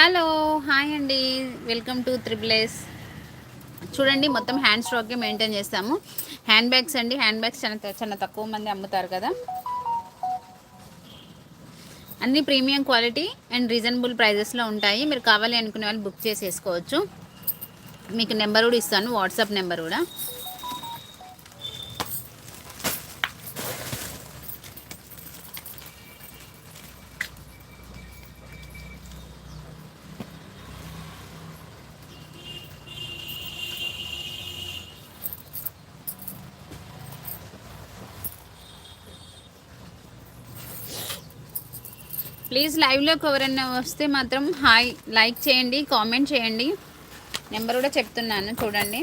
Hello hi అండి. Welcome to త్రిబులేస్ చూడండి మొత్తం హ్యాండ్ స్టాక్కే మెయింటైన్ చేస్తాము. హ్యాండ్ బ్యాగ్స్ అండి హ్యాండ్ బ్యాగ్స్ చాలా చాలా తక్కువ మంది అమ్ముతారు కదా. అన్ని ప్రీమియం క్వాలిటీ అండ్ రీజనబుల్ ప్రైజెస్లో ఉంటాయి. మీరు కావాలి అనుకునే వాళ్ళు బుక్ చేసేసుకోవచ్చు. మీకు నెంబర్ కూడా ఇస్తాను వాట్సాప్ నెంబర్ కూడా. ప్లీజ్ లైవ్లోకి ఎవరైనా వస్తే మాత్రం హాయ్ లైక్ చేయండి కామెంట్ చేయండి. నెంబర్ కూడా చెప్తున్నాను చూడండి.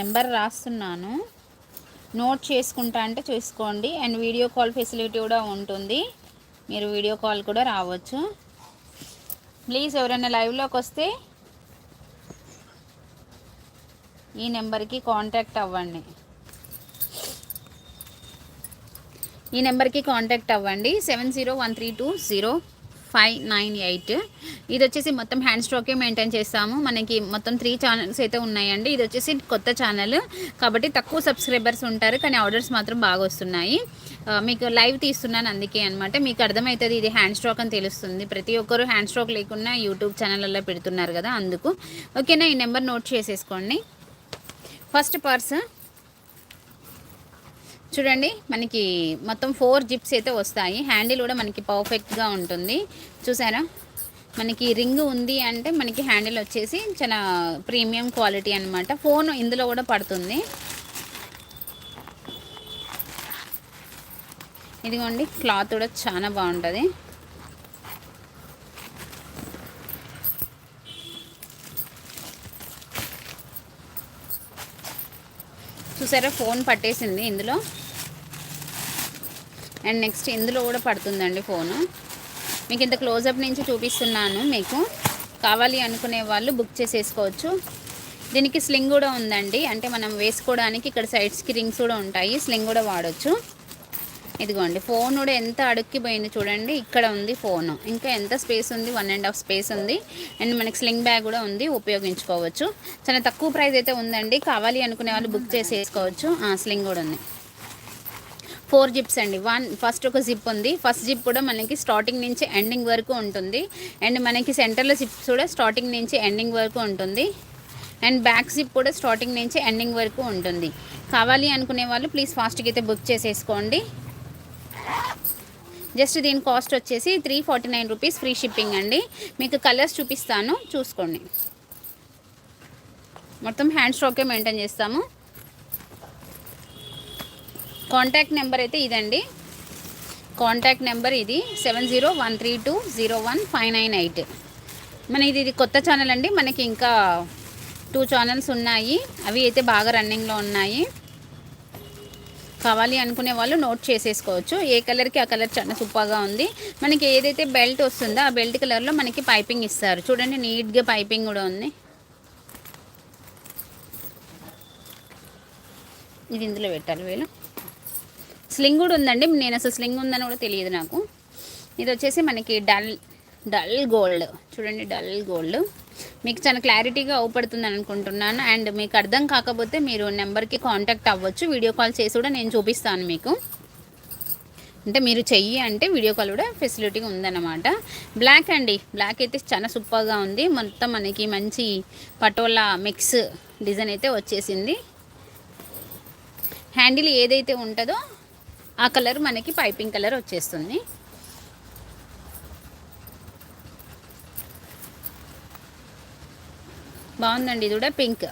నెంబర్ రాస్తున్నాను. నోట్ చేసుకుంటా అంటే చూసుకోండి. అండ్ వీడియో కాల్ ఫెసిలిటీ కూడా ఉంటుంది. మీరు వీడియో కాల్ కూడా రావచ్చు. ప్లీజ్ ఎవరైనా లైవ్లోకి వస్తే ఈ నెంబర్కి కాంటాక్ట్ అవ్వండి. ఈ నెంబర్కి కాంటాక్ట్ అవ్వండి. Seven zero one three two zero five nine eight. ఇది వచ్చేసి మొత్తం హ్యాండ్ స్ట్రోకే మెయింటైన్ చేస్తాము. మనకి మొత్తం త్రీ ఛానల్స్ అయితే ఉన్నాయండి. ఇది వచ్చేసి కొత్త ఛానల్ కాబట్టి తక్కువ సబ్స్క్రైబర్స్ ఉంటారు కానీ ఆర్డర్స్ మాత్రం బాగా వస్తున్నాయి. మీకు లైవ్ తీస్తున్నాను అందుకే అనమాట మీకు అర్థమవుతుంది ఇది హ్యాండ్ స్ట్రోక్ అని తెలుస్తుంది. ప్రతి ఒక్కరు హ్యాండ్ స్ట్రోక్ లేకుండా యూట్యూబ్ ఛానల్లో పెడుతున్నారు కదా అందుకు. ఓకేనా? ఈ నెంబర్ నోట్ చేసేసుకోండి. ఫస్ట్ పర్స్ చూడండి మనకి మొత్తం ఫోర్ జిప్స్ అయితే వస్తాయి. హ్యాండిల్ కూడా మనకి పర్ఫెక్ట్గా ఉంటుంది. చూసారా? మనకి రింగ్ ఉంది అంటే మనకి హ్యాండిల్ వచ్చేసి చాలా ప్రీమియం క్వాలిటీ అనమాట ఫోన్ ఇందులో కూడా పడుతుంది. ఇదిగోండి క్లాత్ కూడా చాలా బాగుంటుంది. చూసారా? ఫోన్ పట్టేసింది ఇందులో. అండ్ నెక్స్ట్ ఇందులో కూడా పడుతుందండి ఫోను. మీకు ఇంత క్లోజప్ నుంచి చూపిస్తున్నాను మీకు. కావాలి అనుకునే వాళ్ళు బుక్ చేసేసుకోవచ్చు. దీనికి స్లింగ్ కూడా ఉందండి. అంటే మనం వేసుకోవడానికి ఇక్కడ సైడ్స్కి రింగ్స్ కూడా ఉంటాయి. స్లింగ్ కూడా వాడచ్చు. ఇదిగోండి ఫోన్ కూడా ఎంత అడుక్కిపోయింది చూడండి. ఇక్కడ ఉంది ఫోన్. ఇంకా ఎంత స్పేస్ ఉంది? వన్ అండ్ హాఫ్ స్పేస్ ఉంది. అండ్ మనకి స్లింగ్ బ్యాగ్ కూడా ఉంది. ఉపయోగించుకోవచ్చు. చాలా తక్కువ ప్రైస్ అయితే ఉందండి. కావాలి అనుకునే వాళ్ళు బుక్ చేసేసుకోవచ్చు. స్లింగ్ కూడా ఉంది. ఫోర్ జిప్స్ అండి. వన్ ఫస్ట్ ఒక జిప్ ఉంది. ఫస్ట్ జిప్ కూడా మనకి స్టార్టింగ్ నుంచి ఎండింగ్ వరకు ఉంటుంది. అండ్ మనకి సెంటర్లో జిప్స్ కూడా స్టార్టింగ్ నుంచి ఎండింగ్ వరకు ఉంటుంది. అండ్ బ్యాక్ జిప్ కూడా స్టార్టింగ్ నుంచి ఎండింగ్ వరకు ఉంటుంది. కావాలి అనుకునే వాళ్ళు ప్లీజ్ ఫాస్ట్గా అయితే బుక్ చేసేసుకోండి. జస్ట్ దీని కాస్ట్ వచ్చేసి three forty nine rupees free shipping అండి. మీకు కలర్స్ చూపిస్తాను. చూసుకోండి. మొత్తం హ్యాండ్ స్ట్రోకే మెయింటైన్ చేస్తాము. కాంటాక్ట్ నెంబర్ అయితే ఇదండి. కాంటాక్ట్ నెంబర్ ఇది seven zero one three two zero one five nine eight. మన ఇది ఇది కొత్త ఛానల్ అండి. మనకి ఇంకా టూ ఛానల్స్ ఉన్నాయి. అవి అయితే బాగా రన్నింగ్లో ఉన్నాయి. కావాలి అనుకునే వాళ్ళు నోట్ చేసేసుకోవచ్చు. ఏ కలర్కి ఆ కలర్ చాలా సూపర్గా ఉంది. మనకి ఏదైతే బెల్ట్ వస్తుందో ఆ బెల్ట్ కలర్లో మనకి పైపింగ్ ఇస్తారు. చూడండి నీట్గా పైపింగ్ కూడా ఉంది. ఇది ఇందులో పెట్టాలి వీళ్ళు స్లింగ్ కూడా ఉందండి. నేను అసలు స్లింగ్ ఉందని కూడా తెలియదు నాకు. ఇది వచ్చేసి మనకి డల్ డల్ గోల్డ్. చూడండి డల్ గోల్డ్. మీకు చాలా క్లారిటీగా అవుపడుతుంది అనుకుంటున్నాను. అండ్ మీకు అర్థం కాకపోతే మీరు నెంబర్కి కాంటాక్ట్ అవ్వచ్చు. వీడియో కాల్ చేసి కూడా నేను చూపిస్తాను మీకు. అంటే మీరు చెయ్యి అంటే వీడియో కాల్ కూడా ఫెసిలిటీ ఉందన్నమాట. బ్లాక్ అండి. బ్లాక్ అయితే చాలా సూపర్గా ఉంది. మొత్తం మనకి మంచి పటోలా మిక్స్ డిజైన్ అయితే వచ్చేసింది. హ్యాండిల్ ఏదైతే ఉంటుందో ఆ కలర్ మనకి పైపింగ్ కలర్ వచ్చేస్తుంది. బాగుందండి ఇది కూడా పింక్.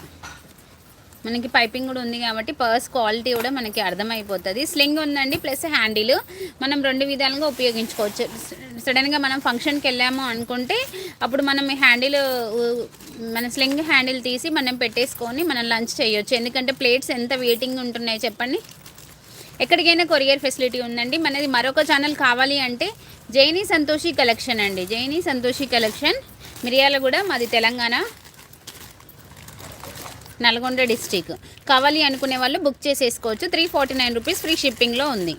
మనకి పైపింగ్ కూడా ఉంది కాబట్టి పర్స్ క్వాలిటీ కూడా మనకి అర్థమైపోతుంది. స్లింగ్ ఉందండి ప్లస్ హ్యాండిల్. మనం రెండు విధాలుగా ఉపయోగించుకోవచ్చు. సడన్గా మనం ఫంక్షన్కి వెళ్ళాము అనుకుంటే అప్పుడు మనం హ్యాండిల్ మన స్లింగ్ హ్యాండిల్ తీసి మనం పెట్టేసుకొని మనం లంచ్ చేయొచ్చు. ఎందుకంటే ప్లేట్స్ ఎంత వెయిటింగ్ ఉంటున్నాయి చెప్పండి? ఎక్కడికైనా కొరియర్ ఫెసిలిటీ ఉందండి. మనది మరొక ఛానల్ కావాలి అంటే జైనీ సంతోషి కలెక్షన్ అండి. జైనీ సంతోషి కలెక్షన్ మిరియాల కూడా మాది తెలంగాణ నల్గొండ డిస్టిక్. కావాలి అనుకునే వాళ్ళు బుక్ చేసేసుకోవచ్చు. Three forty nine rupees free షిప్పింగ్లో ఉంది.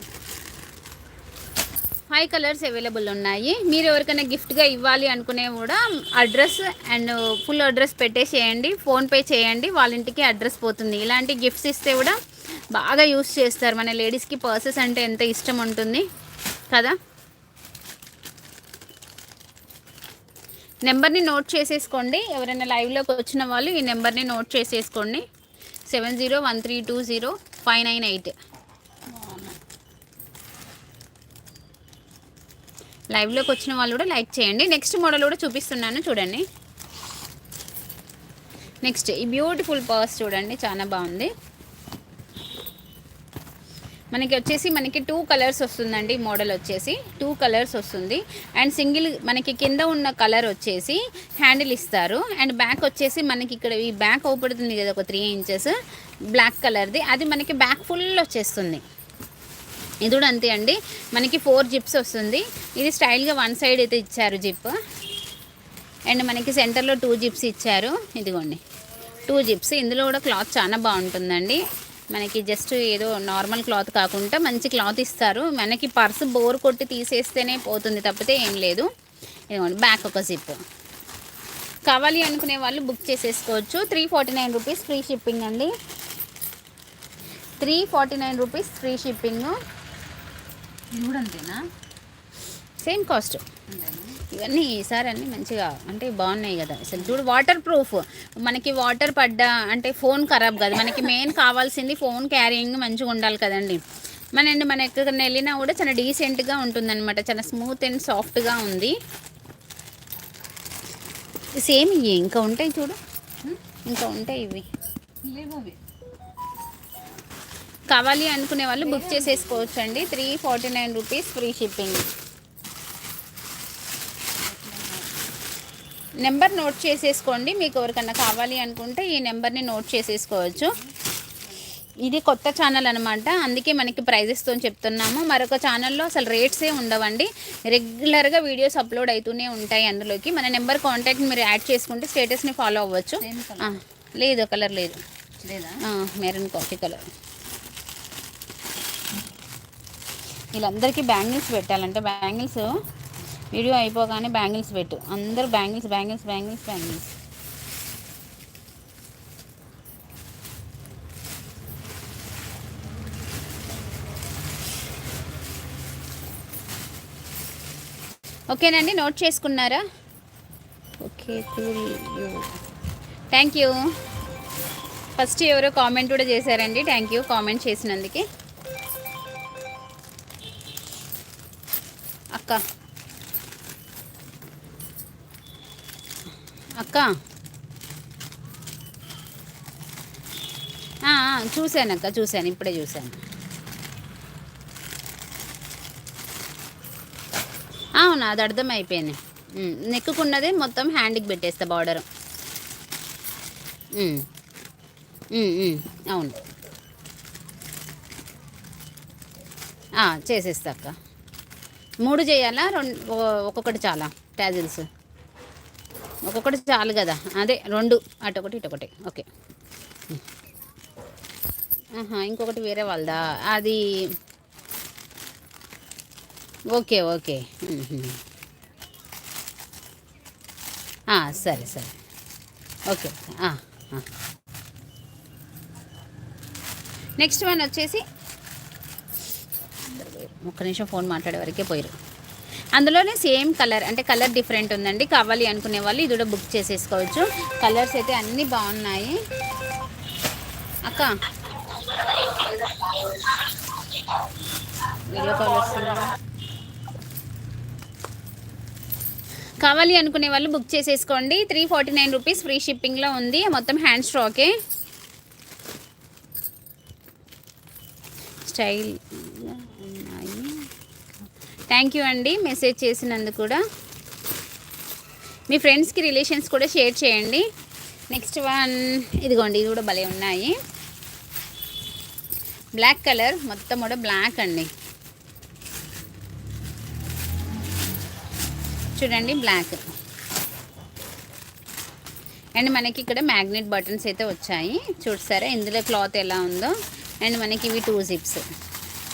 ఫైవ్ కలర్స్ అవైలబుల్ ఉన్నాయి. మీరు ఎవరికైనా గిఫ్ట్గా ఇవ్వాలి అనుకునే కూడా అడ్రస్ అండ్ ఫుల్ అడ్రస్ పెట్టేసేయండి. ఫోన్పే చేయండి. వాళ్ళ ఇంటికి అడ్రస్ పోతుంది. ఇలాంటి గిఫ్ట్స్ ఇస్తే కూడా బాగా యూస్ చేస్తారు. మన లేడీస్కి పర్సెస్ అంటే ఎంత ఇష్టం ఉంటుంది? కదా? నెంబర్ని నోట్ చేసేసుకోండి. ఎవరైనా లైవ్లోకి వచ్చిన వాళ్ళు ఈ నెంబర్ని నోట్ చేసేసుకోండి. Seven zero one three two zero five nine eight. లైవ్లోకి వచ్చిన వాళ్ళు కూడా లైక్ చేయండి. నెక్స్ట్ మోడల్ కూడా చూపిస్తున్నాను. చూడండి. నెక్స్ట్ ఈ బ్యూటిఫుల్ పర్స్ చూడండి. చాలా బాగుంది. మనకి వచ్చేసి మనకి టూ కలర్స్ వస్తుందండి మోడల్ వచ్చేసి. టూ కలర్స్ వస్తుంది. అండ్ సింగిల్ మనకి కింద ఉన్న కలర్ వచ్చేసి హ్యాండిల్ ఇస్తారు. అండ్ బ్యాక్ వచ్చేసి మనకి ఇక్కడ ఈ బ్యాక్ అవుపడుతుంది కదా ఒక త్రీ ఇంచెస్ బ్లాక్ కలర్ది అది మనకి బ్యాక్ ఫుల్ వచ్చేస్తుంది. ఇది కూడా అంతే అండి. మనకి ఫోర్ జిప్స్ వస్తుంది. ఇది స్టైల్గా వన్ సైడ్ అయితే ఇచ్చారు జిప్ అండ్ మనకి సెంటర్లో టూ జిప్స్ ఇచ్చారు. ఇదిగోండి. టూ జిప్స్ ఇందులో కూడా క్లాత్ చాలా బాగుంటుందండి. మనకి జస్ట్ ఏదో నార్మల్ క్లాత్ కాకుండా మంచి క్లాత్ ఇస్తారు. మనకి పర్స్ బోర్ కొట్టి తీసేస్తేనే పోతుంది తప్పితే ఏం లేదు. ఇదిగోండి బ్యాక్ ఒక జిప్ కావాలి అనుకునే వాళ్ళు బుక్ చేసేసుకోవచ్చు. Three forty nine rupees free shipping అండి. Three forty nine rupees free shipping. ఇది కూడా అంతేనా? సేమ్ కాస్ట్ అంతేనా? ఇవన్నీ ఈసారి అన్నీ మంచిగా అంటే బాగున్నాయి కదా. అసలు చూడు వాటర్ ప్రూఫ్ మనకి వాటర్ పడ్డా అంటే ఫోన్ ఖరాబ్ కాదు. మనకి మెయిన్ కావాల్సింది ఫోన్ క్యారింగ్ మంచిగా ఉండాలి కదండి. మన మన ఎక్కడికైనా వెళ్ళినా కూడా చాలా డీసెంట్గా ఉంటుందన్నమాట. చాలా స్మూత్ అండ్ సాఫ్ట్గా ఉంది. సేమ్ ఇవి. ఇంకా ఉంటాయి చూడు. ఇంకా ఉంటాయి ఇవి. కావాలి అనుకునే వాళ్ళు బుక్ చేసేసుకోవచ్చు అండి three forty nine rupees free shipping number note చేసేసుకోండి. మీకు ఎవరికన్నా కావాలి అనుకుంటే ఈ నెంబర్ని నోట్ చేసేసుకోవచ్చు. ఇది కొత్త ఛానల్ అనమాట అందుకే మనకి ప్రైజెస్తో చెప్తున్నాము. మరొక ఛానల్లో అసలు రేట్సే ఉండవండి. రెగ్యులర్గా వీడియోస్ అప్లోడ్ అవుతూనే ఉంటాయి అందులోకి. మన నెంబర్ కాంటాక్ట్ మీరు యాడ్ చేసుకుంటే స్టేటస్ని ఫాలో అవ్వచ్చు. లేదు కలర్ లేదు. లేదా? మెరూన్ కాఫీ కలర్ వీళ్ళందరికీ బ్యాంగిల్స్ పెట్టాలంటే. బ్యాంగిల్స్ వీడియో అయిపోగానే బ్యాంగిల్స్ పెట్టు. అందరూ బ్యాంగిల్స్ బ్యాంగిల్స్ బ్యాంగిల్స్ బ్యాంగిల్స్. ఓకేనండి నోట్ చేసుకున్నారా? Okay thank you. ఫస్ట్ ఎవరో కామెంట్ కూడా చేశారండి. థ్యాంక్ యూ కామెంట్ చేసినందుకు. అక్క. అక్క. చూశాను అక్క చూశాను ఇప్పుడే చూశాను. అవును అది అర్థమైపోయింది. ఉమ్, నెక్కుకున్నదే మొత్తం హ్యాండ్కి పెట్టేస్తా బార్డర్. అవును. చేసేస్తా అక్క. మూడు చేయాలా? రెండు ఒక్కొక్కటి చాలా. ట్యాజిల్స్. ఒక్కొక్కటి చాలు కదా. అదే రెండు. అటొకటి ఇటొకటి. ఓకే. ఇంకొకటి వేరే వాళ్ళదా? అది ఓకే ఓకే. సరే సరే. ఓకే. నెక్స్ట్ వన్ వచ్చేసి ఒక్క నిమిషం ఫోన్ మాట్లాడే వరకే పోయారు అందులోనే సేమ్ కలర్ అంటే కలర్ డిఫరెంట్ ఉందండి. కావాలి అనుకునే వాళ్ళు ఇది కూడా బుక్ చేసేసుకోవచ్చు. కలర్స్ అయితే అన్నీ బాగున్నాయి. అక్క. వీడియో కాల్ వస్తుందా కావాలి అనుకునే వాళ్ళు బుక్ చేసేసుకోండి. Three forty nine rupees free షిప్పింగ్లో ఉంది. మొత్తం హ్యాండ్ స్ట్రాకే. స్టైల్. థ్యాంక్ యూ అండి మెసేజ్ చేసినందుకు కూడా. మీ ఫ్రెండ్స్కి రిలేషన్స్ కూడా షేర్ చేయండి. నెక్స్ట్ వన్ ఇదిగోండి ఇది కూడా భలే ఉన్నాయి. బ్లాక్ కలర్ మొత్తం కూడా బ్లాక్ అండి. చూడండి బ్లాక్ అండ్ మనకి ఇక్కడ మ్యాగ్నెట్ బటన్స్ అయితే వచ్చాయి. చూసారా ఇందులో క్లాత్ ఎలా ఉందో. అండ్ మనకి ఇవి టూ జిప్స్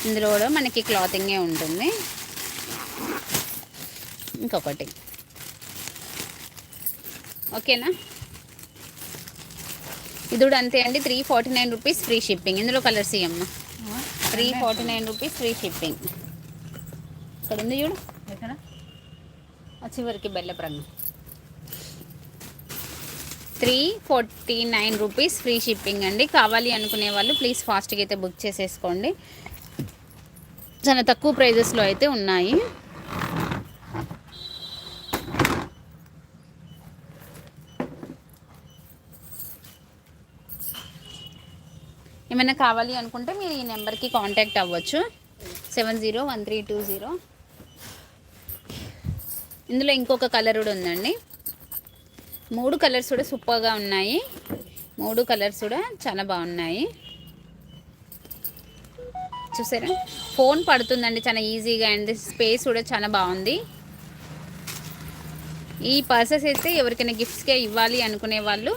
ఇందులో కూడా మనకి క్లాతింగే ఉంటుంది. ఇంకొకటి. ఓకేనా? ఇది కూడా అంతే అండి. Three forty nine rupees free shipping. ఇందులో కలర్స్ ఇవ్వమ్మా three forty nine rupees free shipping. ఇక్కడ ఉంది చూడు. ఎక్కడ? చివరికి బెల్లపు రంగు three forty nine rupees free shipping అండి. కావాలి అనుకునే వాళ్ళు ప్లీజ్ ఫాస్ట్గా అయితే బుక్ చేసేసుకోండి. చాలా తక్కువ ప్రైజెస్లో అయితే ఉన్నాయి. ఏమైనా కావాలి అనుకుంటే మీరు ఈ నెంబర్కి కాంటాక్ట్ అవ్వచ్చు. Seven zero one three two zero. ఇందులో ఇంకొక కలర్ కూడా ఉందండి. మూడు కలర్స్ కూడా సూపర్గా ఉన్నాయి. మూడు కలర్స్ కూడా చాలా బాగున్నాయి. చూసారా? ఫోన్ పడుతుందండి చాలా ఈజీగా అండ్ స్పేస్ కూడా చాలా బాగుంది. ఈ పర్సెస్ అయితే ఎవరికైనా గిఫ్ట్స్గా ఇవ్వాలి అనుకునే వాళ్ళు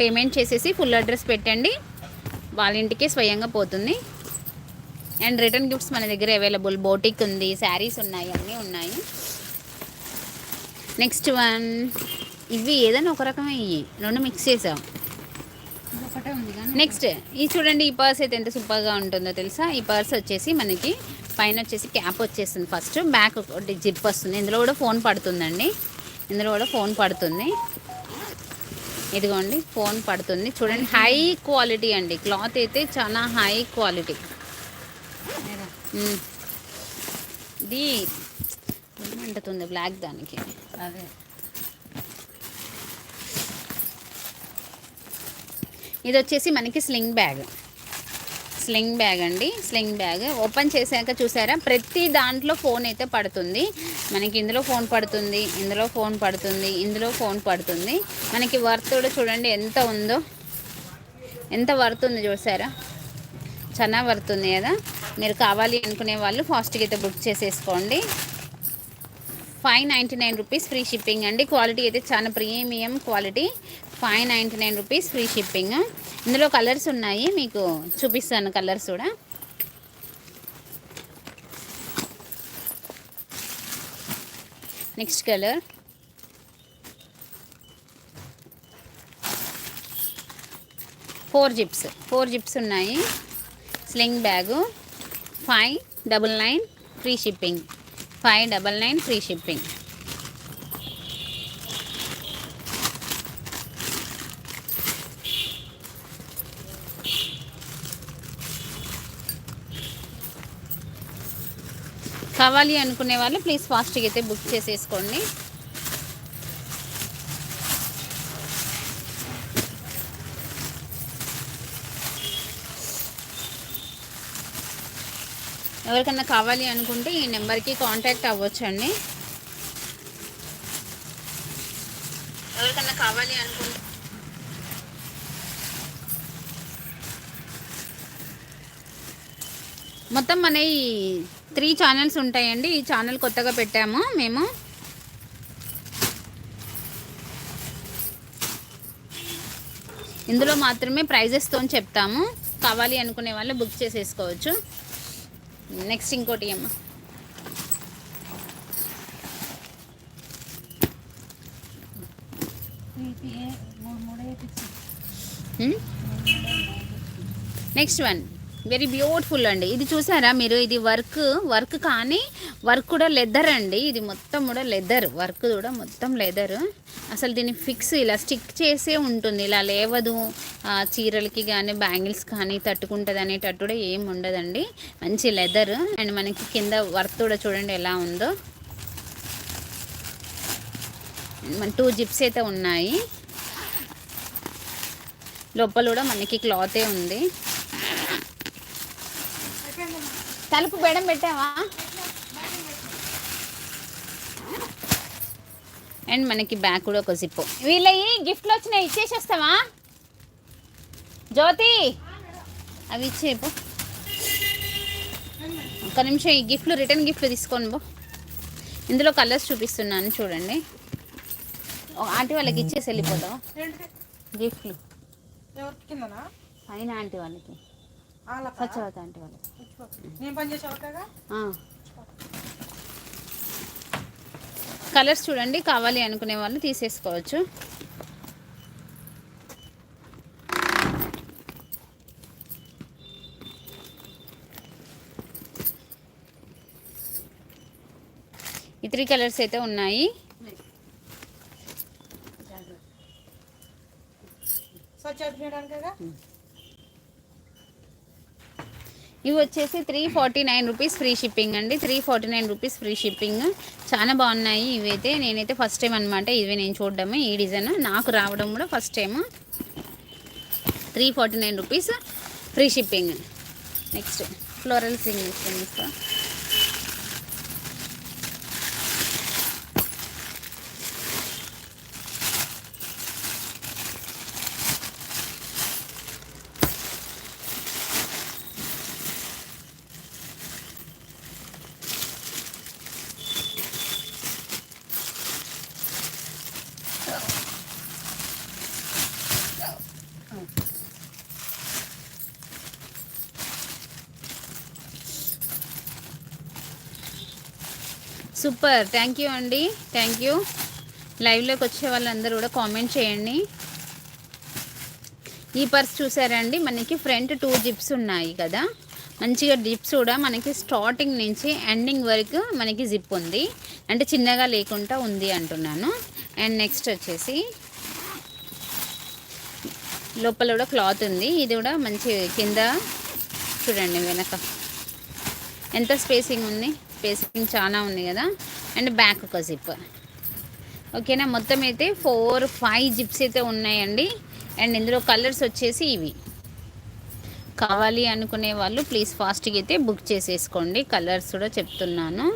పేమెంట్ చేసేసి ఫుల్ అడ్రస్ పెట్టండి. వాళ్ళ ఇంటికే స్వయంగా పోతుంది. అండ్ రిటర్న్ గిఫ్ట్స్ మన దగ్గర అవైలబుల్ బోటిక్ ఉంది శారీస్ ఉన్నాయి అన్నీ ఉన్నాయి. నెక్స్ట్ వన్ ఇవి ఏదైనా ఒక రకమే ఇవి. రెండు మిక్స్ చేసాం. ఇది నెక్స్ట్ ఈ చూడండి ఈ పర్స్ అయితే ఎంత సూపర్గా ఉంటుందో తెలుసా? ఈ పర్స్ వచ్చేసి మనకి పైన వచ్చేసి క్యాప్ వచ్చేస్తుంది ఫస్ట్ బ్యాక్ ఒకటి జిప్ వస్తుంది. ఇందులో కూడా ఫోన్ పడుతుందండి. ఇందులో కూడా ఫోన్ పడుతుంది. ఇదిగోండి ఫోన్ పడుతుంది. చూడండి హై క్వాలిటీ అండి. క్లాత్ అయితే చాలా హై క్వాలిటీ. ఇది ఏమంటుంది బ్లాక్ దానికి? అదే. ఇది వచ్చేసి మనకి స్లింగ్ బ్యాగ్. స్లింగ్ బ్యాగ్ అండి. Sling bag. ఓపెన్ చేశాక చూసారా? ప్రతి దాంట్లో ఫోన్ అయితే పడుతుంది. మనకి ఇందులో ఫోన్ పడుతుంది ఇందులో ఫోన్ పడుతుంది ఇందులో ఫోన్ పడుతుంది. మనకి వర్త్ కూడా చూడండి ఎంత ఉందో. ఎంత వర్త్ ఉంది చూసారా? చాలా వర్త్ ఉంది కదా? మీరు కావాలి అనుకునే వాళ్ళు ఫాస్ట్గా అయితే బుక్ చేసేసుకోండి. Five ninety nine rupees free shipping అండి. క్వాలిటీ అయితే చాలా premium quality. Five ninety nine rupees free shipping. ఇందులో కలర్స్ ఉన్నాయి మీకు చూపిస్తాను కలర్స్ కూడా. Next colour. Four zips four zips ఉన్నాయి. Sling bag. Five double nine free shipping. Five double nine free shipping. కావాలి అనుకునే వాళ్ళు ప్లీజ్ ఫాస్ట్గా అయితే బుక్ చేసేసుకోండి. ఎవరికన్నా కావాలి అనుకుంటే ఈ నెంబర్కి కాంటాక్ట్ అవ్వచ్చండి. ఎవరికన్నా కావాలి అనుకుంటే మొత్తం మన ఈ త్రీ ఛానల్స్ ఉంటాయండి. ఈ ఛానల్ కొత్తగా పెట్టాము. మేము ఇందులో మాత్రమే ప్రైజెస్తో చెప్తాము. కావాలి అనుకునే వాళ్ళు బుక్ చేసేసుకోవచ్చు. నెక్స్ట్ ఇంకోటి అమ్మ. Next one. వెరీ బ్యూటిఫుల్ అండి. ఇది చూసారా మీరు? ఇది వర్క్ వర్క్ కానీ వర్క్ కూడా లెదర్ అండి. ఇది మొత్తం కూడా లెదర్ వర్క్ కూడా మొత్తం లెదర్. అసలు దీన్ని ఫిక్స్ ఇలా స్టిక్ చేసే ఉంటుంది. ఇలా లేవదు. చీరలకి కానీ బ్యాంగిల్స్ కానీ తట్టుకుంటుంది అనేటట్టు కూడా ఏం ఉండదండి. మంచి లెదర్. అండ్ మనకి కింద వర్క్ కూడా చూడండి ఎలా ఉందో. మన టూ జిప్స్ అయితే ఉన్నాయి. లోపల కూడా మనకి క్లాతే ఉంది. తలుపు బెడం పెట్టావా? అండ్ మనకి బ్యాగ్ కూడా ఒక జిప్ వీళ్ళవి గిఫ్ట్లు వచ్చినాయి ఇచ్చేసి వస్తావా జ్యోతి! అవి ఇచ్చేపు ఒక్క నిమిషం ఈ గిఫ్ట్లు రిటర్న్ గిఫ్ట్లు తీసుకొని పో. ఇందులో కలర్స్ చూపిస్తున్నాను చూడండి. ఆంటీ వాళ్ళకి ఇచ్చేసి వెళ్ళిపోతావా? గిఫ్ట్లు పైన ఆంటీ వాళ్ళకి. కలర్స్ చూడండి కావాలి అనుకునే వాళ్ళు తీసేసుకోవచ్చు. ఈ త్రీ కలర్స్ అయితే ఉన్నాయి. చేయడానికా ఇవి వచ్చేసి three forty nine rupees free shipping అండి. Three forty nine rupees free shipping చాలా బాగున్నాయి ఇవైతే. నేనైతే ఫస్ట్ టైం అనమాట ఇవి నేను చూడడమే. ఈ డిజైన్ నాకు రావడం కూడా first time three forty nine rupees free shipping next floral Singh sir super. Thank you అండి. థ్యాంక్ యూ లైవ్లోకి వచ్చే వాళ్ళందరూ కూడా కామెంట్ చేయండి. ఈ పర్స్ చూసారండి? మనకి ఫ్రంట్ టూ జిప్స్ ఉన్నాయి కదా? మంచిగా జిప్స్ కూడా మనకి స్టార్టింగ్ నుంచి ఎండింగ్ వరకు మనకి జిప్ ఉంది. అంటే చిన్నగా లేకుండా ఉంది అంటున్నాను. అండ్ నెక్స్ట్ వచ్చేసి లోపల కూడా క్లాత్ ఉంది. ఇది కూడా మంచి కింద చూడండి వెనక. ఎంత స్పేసింగ్ ఉంది? స్పేసింగ్ చాలా ఉంది కదా. అండ్ బ్యాక్ ఒక జిప్ ఓకేనా మొత్తం అయితే ఫోర్ ఫైవ్ జిప్స్ అయితే ఉన్నాయండి. అండ్ ఇందులో కలర్స్ వచ్చేసి ఇవి. కావాలి అనుకునే వాళ్ళు ప్లీజ్ ఫాస్ట్గా అయితే బుక్ చేసేసుకోండి. కలర్స్ కూడా చెప్తున్నాను.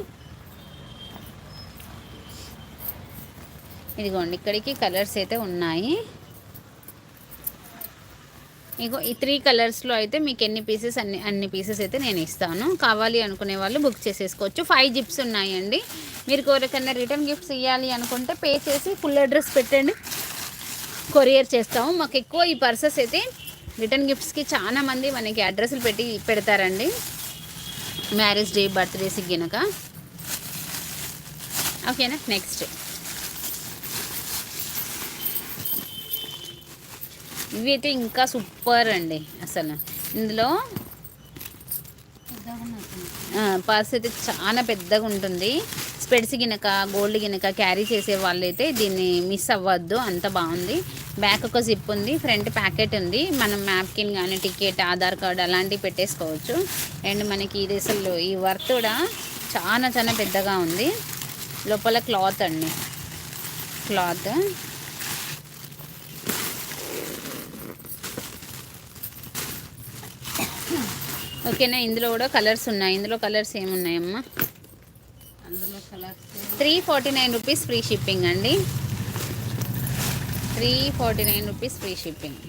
ఇదిగోండి ఇక్కడికి కలర్స్ అయితే ఉన్నాయి. మీకు ఈ త్రీ కలర్స్లో అయితే మీకు ఎన్ని పీసెస్ అన్ని అన్ని పీసెస్ అయితే నేను ఇస్తాను. కావాలి అనుకునే వాళ్ళు బుక్ చేసేసుకోవచ్చు. ఫైవ్ జిప్స్ ఉన్నాయండి. మీరు ఎవరికైనా రిటర్న్ గిఫ్ట్స్ ఇవ్వాలి అనుకుంటే పే చేసి ఫుల్ అడ్రస్ పెట్టండి. కొరియర్ చేస్తాము. మాకు ఎక్కువ ఈ పర్సెస్ అయితే రిటర్న్ గిఫ్ట్స్కి చాలా మంది మనకి అడ్రస్లు పెట్టి పెడతారండి. మ్యారేజ్ డే బర్త్డేస్కి గినక. ఓకేనా నెక్స్ట్ ఇవి అయితే ఇంకా సూపర్ అండి అసలు. ఇందులో పర్స్ అయితే చాలా పెద్దగా ఉంటుంది. స్పెడ్స్ గినక గోల్డ్ గినక క్యారీ చేసే వాళ్ళైతే దీన్ని మిస్ అవ్వద్దు. అంత బాగుంది. బ్యాక్ ఒక జిప్ ఉంది ఫ్రంట్ ప్యాకెట్ ఉంది. మనం మ్యాప్కిన్ కానీ టికెట్ ఆధార్ కార్డ్ అలాంటివి పెట్టేసుకోవచ్చు. అండ్ మనకి ఇది అసలు ఈ వర్త్ కూడా చాలా చాలా పెద్దగా ఉంది. లోపల క్లాత్ అండి. క్లాత్. ఓకేనా? ఇందులో కూడా కలర్స్ ఉన్నాయి. ఇందులో కలర్స్ ఏమున్నాయమ్మా? అందులో colours three forty nine rupees free shipping అండి. Three forty nine rupees free shipping.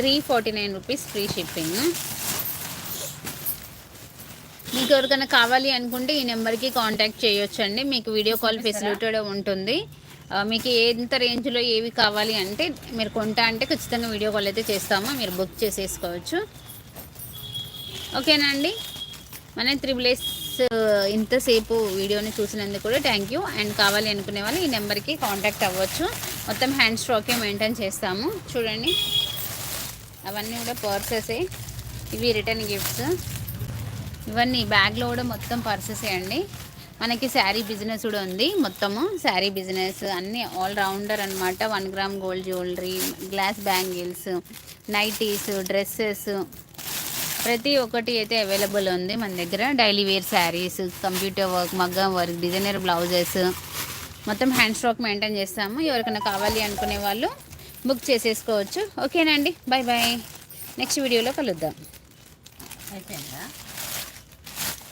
Three forty nine rupees free shipping. మీకు ఎవరికైనా కావాలి అనుకుంటే ఈ నెంబర్కి కాంటాక్ట్ చేయొచ్చండి. మీకు వీడియో కాల్ ఫెసిలిటీ కూడా ఉంటుంది. మీకు ఎంత రేంజ్లో ఏవి కావాలి అంటే మీరు కొంటా అంటే ఖచ్చితంగా వీడియో కాల్ అయితే చేస్తాము. మీరు బుక్ చేసేసుకోవచ్చు. ఓకేనా అండి? మన త్రిబుల్ ఎస్ ఇంతసేపు వీడియోని చూసినందుకు కూడా థ్యాంక్ యూ అండ్ కావాలి అనుకునే వాళ్ళు ఈ నెంబర్కి కాంటాక్ట్ అవ్వచ్చు. మొత్తం హ్యాండ్ స్టాకే మెయింటైన్ చేస్తాము. చూడండి. అవన్నీ కూడా పర్సెసే ఇవి రిటర్న్ గిఫ్ట్స్ ఇవన్నీ బ్యాగ్లో కూడా మొత్తం పర్సెసే అండి. మనకి శారీ బిజినెస్ కూడా ఉంది మొత్తము. శారీ బిజినెస్ అన్నీ ఆల్ రౌండర్ అనమాట one gram gold jewellery glass bangles nighties dresses ప్రతి ఒక్కటి అయితే అవైలబుల్ ఉంది మన దగ్గర. Daily wear saris computer work మగ్గం వర్క్ డిజైనర్ బ్లౌజెస్ మొత్తం హ్యాండ్ స్టాక్ మెయింటైన్ చేస్తాము. ఎవరికైనా కావాలి అనుకునే వాళ్ళు బుక్ చేసేసుకోవచ్చు. ఓకేనండి బాయ్ బాయ్ నెక్స్ట్ వీడియోలో కలుద్దాం. అయిపోయిందా?